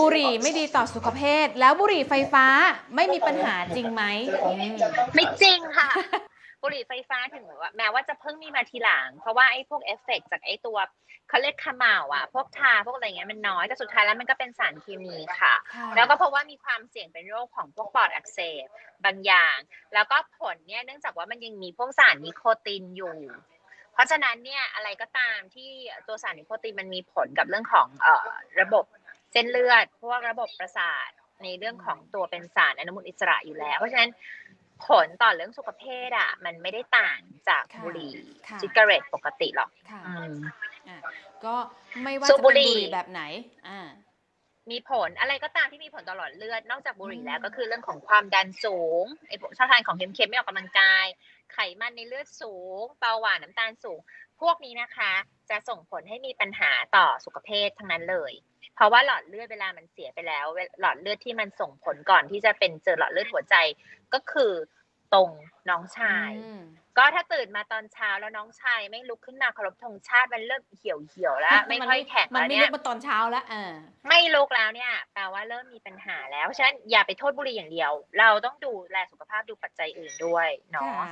บุหรี่ไม่ดีต่อสุขภาพแล้วบุหรี่ไฟฟ้าไม่มีปัญหาจริงไหมอืมไม่จริงค่ะ บุหรี่ไฟฟ้าถึงว่าแม้ว่าจะเพิ่งมีมาทีหลัง เพราะว่าไอ้พวกเอฟเฟกต์จากไอ้ตัวเขาเรียกขม่าวอะ พวกทาพวกอะไรเงี้ยมันน้อยแต่สุดท้ายแล้วมันก็เป็นสารเคมีค่ะค่ะ แล้วก็เพราะว่ามีความเสี่ยงเป็นโรคของพวกปอดอักเสบบางอย่าง แล้วก็ผลเนี่ยเนื่องจากว่ามันยังมีพวกสารนิโคตินอยู่เพราะฉะนั้นเนี่ยอะไรก็ตามที่ตัวสารนิโคตินมันมีผลกับเรื่องของเอ่อระบบ เส้นเลือด พวกระบบประสาทในเรื่องของตัวเป็นสารอนุมูลอิสระอยู่แล้ว เพราะฉะนั้นผลต่อเรื่องสุขภาพอะ มันไม่ได้ต่างจากค่ะบุหรี่ค่ะซิกเรตปกติหรอกค่ะอืมอะก็ไม่ว่าสูจะบเป็นบุบุหรี่หรี่แบบไหน อ่ามีผลอะไรก็ตามที่มีผลต่อหลอดเลือดนอกจากบุหรี่อืมแล้วก็คือเรื่องของความดันสูงไอ้พวกชอบทานของเค็มๆไม่ออกกำลังกาย ไขมันในเลือดสูงเบาหวานน้ำตาลสูง พวกนี้นะคะ จะส่งผลให้มีปัญหาต่อสุขภาพทั้งนั้นเลย เพราะว่าหลอดเลือดเวลามันเสียไปแล้วเวหลอดเลือดที่มันส่งผลก่อนที่จะเป็นเจอหลอดเลือดหัวใจก็คือตรงน้องชายอืมก็ถ้าตื่นมาตอนเช้าแล้วน้องชายไม่ลุกขึ้นมาเคารพธงชาติมันเริ่มเหี่ยวเหี่ยวๆแล้ว ไม่ค่อยแข็งมันแล้วไม่เนี่ลุยกมาตอนเช้าแล้วอ่าไม่ลุกแล้วเนี่ยแปลว่าเริ่มมีปัญหาแล้วเพราะฉะนั้นอย่าไปโทษบุหรี่อย่างเดียว เราต้องดูแลสุขภาพดูปัจจัยอื่นด้วยเนาะค่ะ